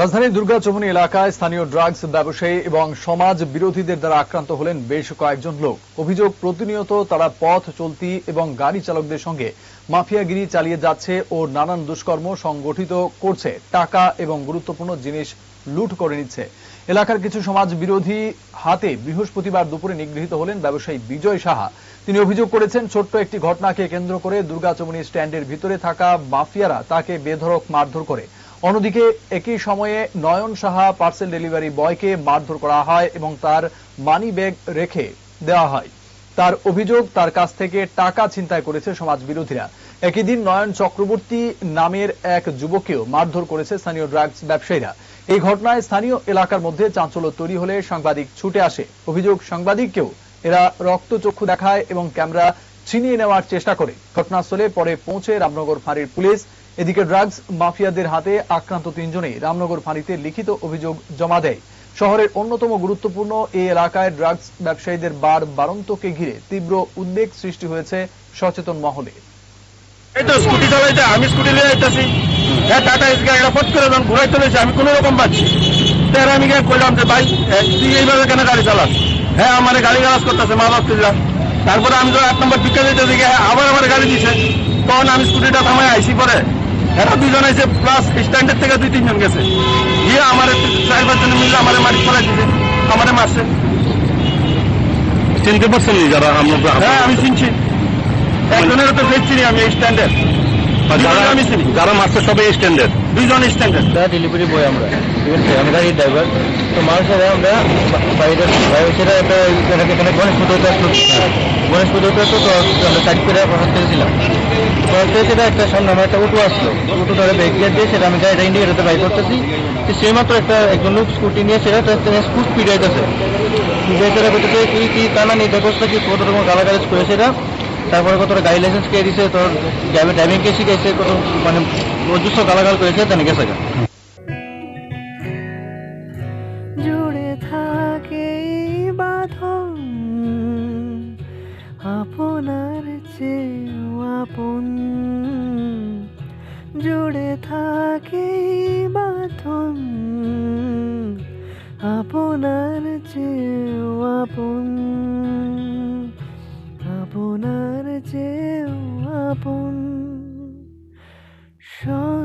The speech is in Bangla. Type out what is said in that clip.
রাজধানীর দুর্গাচমনি এলাকায় স্থানীয় ড্রাগস ব্যবসায়ী এবং সমাজ বিরোধীদের দ্বারা আক্রান্ত হলেন বেশ কয়েকজন লোক। অভিযোগ, প্রতিনিয়ত তারা পথ, চলতি এবং গাড়ি চালকদের সঙ্গে মাফিয়াগিরি চালিয়ে যাচ্ছে ও নানান দুষ্কর্ম সংগঠিত করছে। টাকা এবং গুরুত্বপূর্ণ জিনিস লুট করে নিচ্ছে। এলাকার কিছু সমাজ বিরোধী হাতে বৃহস্পতিবার দুপুরে নিগৃহীত হলেন ব্যবসায়ী বিজয় সাহা। তিনি অভিযোগ করেছেন, ছোট্ট একটি ঘটনাকে কেন্দ্র করে দুর্গাচমনি স্ট্যান্ডের ভিতরে থাকা মাফিয়ারা তাকে বেধড়ক মারধর করে। অন্যদিকে, একই সময়ে নয়ন সাহা পার্সেল ডেলিভারি বয়কে মারধর করা হয় এবং তার মানি ব্যাগ রেখে দেওয়া হয়। তার অভিযোগ, তার কাছ থেকে টাকা ছিনতাই করেছে সমাজ বিরোধীরা। একই দিন নয়ন চক্রবর্তী নামের এক যুবককেও মারধর করেছে স্থানীয় ড্রাগস ব্যবসায়ীরা। এই ঘটনায় স্থানীয় এলাকার মধ্যে চাঞ্চল্য তৈরি হলে সাংবাদিক ছুটে আসে। অভিযোগ, সাংবাদিককেও এরা রক্তচক্ষু দেখায় এবং ক্যামেরা ছিনিয়ে নেওয়ার চেষ্টা করে। ঘটনাস্থলে পরে পৌঁছে রামনগর ফাঁড়ির পুলিশ এদিকে ড্রাগস মাফিয়াদের হাতে আক্রান্ত তিনজনেই রামনগর ফাঁড়িতে লিখিত অভিযোগ জমা দেয়। শহরের অন্যতম গুরুত্বপূর্ণ এই এলাকায় ড্রাগস ব্যবসায়ীদের বার বারন্তকে ঘিরে তীব্র উদ্বেগ সৃষ্টি হয়েছে সচেতন মহলে। আমি রকম পাচ্ছি আমি কইলাম যে, ভাই তুই এইভাবে কেন গাড়ি চালাস? হ্যাঁ আমার গাড়ি গালাজ করতেছে মা বাপ তারপরে আমি এক নম্বর দিতে দিকে হ্যাঁ আবার আমার গাড়ি দিছে। তখন আমি স্কুটিটা থামাই আইসি পরে। এরা দুজন আছে প্লাস স্ট্যান্ডের থেকে দুই তিনজন গেছে। গিয়ে আমার চার পাঁচজন মিলে আমার মাটি ফলাই দিছে আমার মাসে চিনতে পারছেন নি যারা আমরা হ্যাঁ আমি চিনছি। একজনের তো ফের আমি এই স্ট্যান্ডের যারা মারছে সবাই স্ট্যান্ডার্ড দুইজন স্ট্যান্ডের আমরা ডেলিভারি বয় আমরা। ঠিক আছে? আমি গাড়ির ড্রাইভার তো মানুষেরা আমরা বাইরে বাইরে একটা এখানে এখানে গণেশ পুজো আসলো। গণেশ পুজো আসলো তো আমরা সাইড করে প্রসাদ পেয়েছিলাম প্রসাদ পেয়ে সেটা একটা সামনে আমার একটা অটো আসলো। অটো ধরে ব্রেক দিয়ে দিয়ে সেটা আমি গাড়িটা ইন্ডিকেটারতে বাই করতেছি। তো সেই মাত্র একটা একজন লোক স্কুটি নিয়ে সেটা স্কুট স্পিড সেটা করতেছে কি কি টানা নিয়ে দেখোস কি কত রকম গালাগালাজ করে সেটা তারপরে কত গাড়ি লাইসেন্স কে দিছে, তোর ড্রাইভিং কে শিখাইছে, কত মানে অজস্র গালাগাল করেছে তাই গেছে। জুড়ে থাকে বাঁধন, আপনার চেয়েও আপন জুড়ে থাকে বাঁধন, আপনার চেয়েও আপন আপনার আমার যে আপন সব